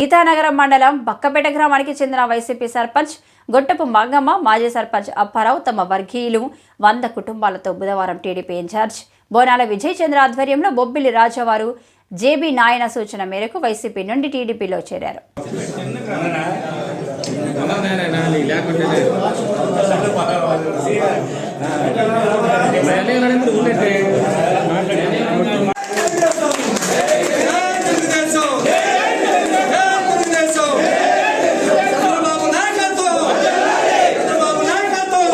సీతానగరం మండలం బక్కపేట గ్రామానికి చెందిన వైసీపీ సర్పంచ్ గొట్టపు మంగమ్మ మాజీ సర్పంచ్ అప్పారావు తమ వర్గీయులు వంద కుటుంబాలతో బుధవారం టీడీపీ ఇన్ఛార్జ్ బోనాల విజయ్ చంద్ర ఆధ్వర్యంలో బొబ్బిలి రాజావారు జేబీ నాయన సూచన మేరకు వైసీపీ నుండి టీడీపీలో చేరారు తెలుగుదేశం తెలుగుదేశం చంద్రబాబు నాయకత్వం చంద్రబాబు నాయకత్వం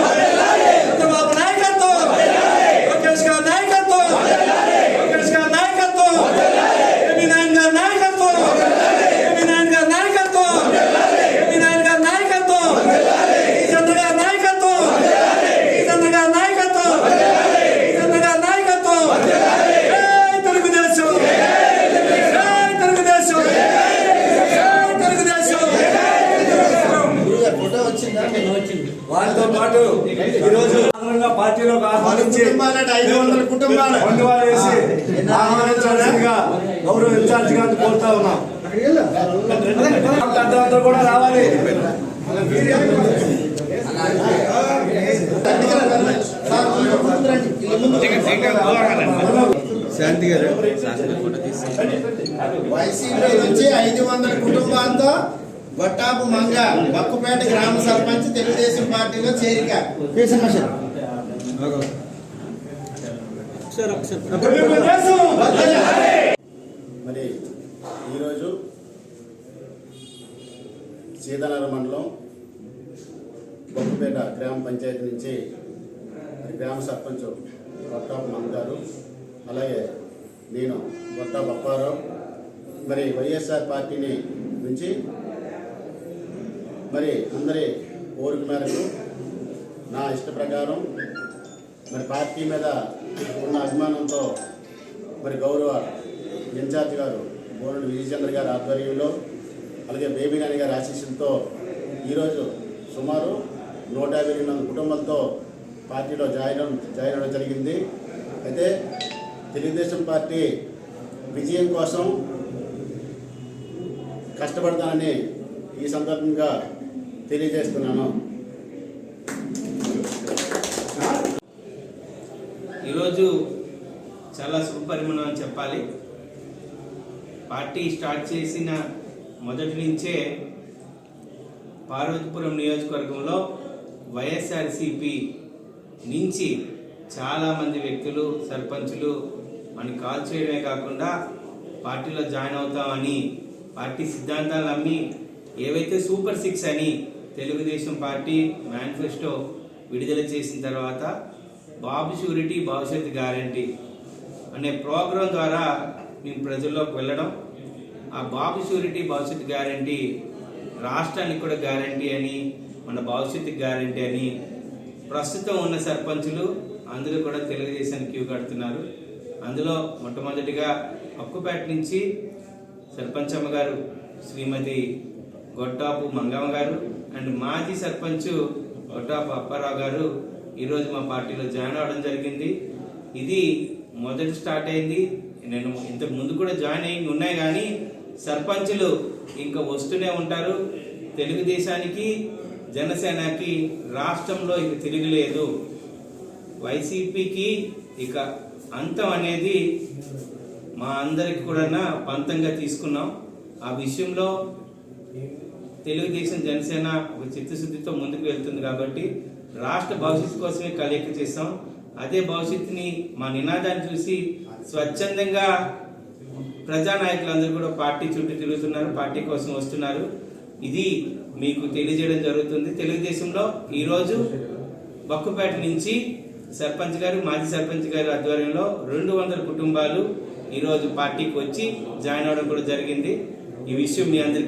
చంద్రబాబు నాయకత్వం లోకేష్ గారి నాయకత్వం లోకేష్ గారి నాయకత్వం ఏబీ నాయన్ గారి నాయకత్వం ఏబీ నాయన్ గారి నాయకత్వం ఏబీ నాయన్ గారి నాయకత్వం ఈ చంద్ర గారి నాయకత్వం ఈ చంద్ర గారి నాయకత్వం ఈ చంద్ర గారి నాయకత్వం జై తెలుగుదేశం జై తెలుగుదేశం జై తెలుగుదేశం వారితో పాటు ఈరోజు ఆంధ్రంగా పార్టీలోకి ఆహ్వానించి కుటుంబాలు. వేసి ఆహ్వానించాల్సిందిగా గౌరవ ఇన్ఛార్జ్ గారిని కోరుతా ఉన్నాం. కూడా రావాలి. శాంతి గారు వైసీపీ నుంచి ఐదు వందల కుటుంబాలతో గొట్టాపు మంగ బక్కుపేట గ్రామ సర్పంచ్ తెలుగుదేశం పార్టీలో చేరిక. మరి ఈరోజు సీతానగరం మండలం బొక్కుపేట గ్రామ పంచాయతీ నుంచి గ్రామ సర్పంచ్ గొట్టాపు మమ్మ గారు అలాగే నేను గొట్టాపు అప్పారావు మరి వైఎస్ఆర్ పార్టీని నుంచి మరి అందరి కోరిక మేరకు నా ఇష్ట ప్రకారం మరి పార్టీ మీద ఉన్న అభిమానంతో మరి గౌరవ ఇన్ఛార్జ్ గారు బోరుడు విజయచంద్ర గారి ఆధ్వర్యంలో అలాగే బేబీ నాని గారి ఆశీస్సులతో ఈరోజు సుమారు నూట యాభై రెండు మంది కుటుంబంతో పార్టీలో జాయిన్ జాయిన్ అవ్వడం జరిగింది. అయితే తెలుగుదేశం పార్టీ విజయం కోసం కష్టపడతానని ఈ సందర్భంగా తెలియజేస్తున్నాను. ఈరోజు చాలా శుభపరిమాణం అని చెప్పాలి. పార్టీ స్టార్ట్ చేసిన మొదటి నుంచే పార్వతీపురం నియోజకవర్గంలో వైఎస్ఆర్సిపి నుంచి చాలామంది వ్యక్తులు సర్పంచులు మనకి కాల్ చేయడమే కాకుండా పార్టీలో జాయిన్ అవుతామని పార్టీ సిద్ధాంతాలు అమ్మి ఏవైతే సూపర్ సిక్స్ అని తెలుగుదేశం పార్టీ మేనిఫెస్టో విడుదల చేసిన తర్వాత బాబు షూరిటీ భవిష్యత్ గ్యారంటీ అనే ప్రోగ్రాం ద్వారా మేము ప్రజల్లోకి వెళ్ళడం ఆ బాబు షూరిటీ భవిష్యత్ గ్యారంటీ రాష్ట్రానికి కూడా గ్యారంటీ అని మన భవిష్యత్తు గ్యారంటీ అని ప్రస్తుతం ఉన్న సర్పంచులు అందరూ కూడా తెలుగుదేశానికి క్యూ కడుతున్నారు. అందులో మొట్టమొదటిగా అక్కుపేట నుంచి సర్పంచమ్మ గారు శ్రీమతి గొట్టాపు మంగమ్మ గారు అండ్ మాజీ సర్పంచ్ గొట్టాపు అప్పారావు గారు ఈరోజు మా పార్టీలో జాయిన్ అవ్వడం జరిగింది. ఇది మొదటి స్టార్ట్ అయింది. నేను ఇంతకు ముందు కూడా జాయిన్ అయ్యి ఉన్నాయి కానీ సర్పంచులు ఇంకా వస్తూనే ఉంటారు. తెలుగుదేశానికి జనసేనకి రాష్ట్రంలో ఇక తిరగలేదు. వైసీపీకి ఇక అంతం అనేది మా అందరికి కూడా పంతంగా తీసుకున్నాం. ఆ విషయంలో తెలుగుదేశం జనసేన ఒక చిత్తశుద్ధితో ముందుకు వెళ్తుంది కాబట్టి రాష్ట్ర భవిష్యత్తు కోసమే కలయిక చేస్తాం అదే భవిష్యత్తుని మా నినాదాన్ని చూసి స్వచ్ఛందంగా ప్రజానాయకులందరూ కూడా పార్టీ చుట్టూ తిరుగుతున్నారు పార్టీ కోసం వస్తున్నారు. ఇది మీకు తెలియజేయడం జరుగుతుంది. తెలుగుదేశంలో ఈరోజు బక్కుపేట నుంచి సర్పంచ్ గారు మాజీ సర్పంచ్ గారి ఆధ్వర్యంలో రెండు వందల కుటుంబాలు ఈరోజు పార్టీకి వచ్చి జాయిన్ అవడం కూడా జరిగింది. ఈ విషయం మీ అందరికీ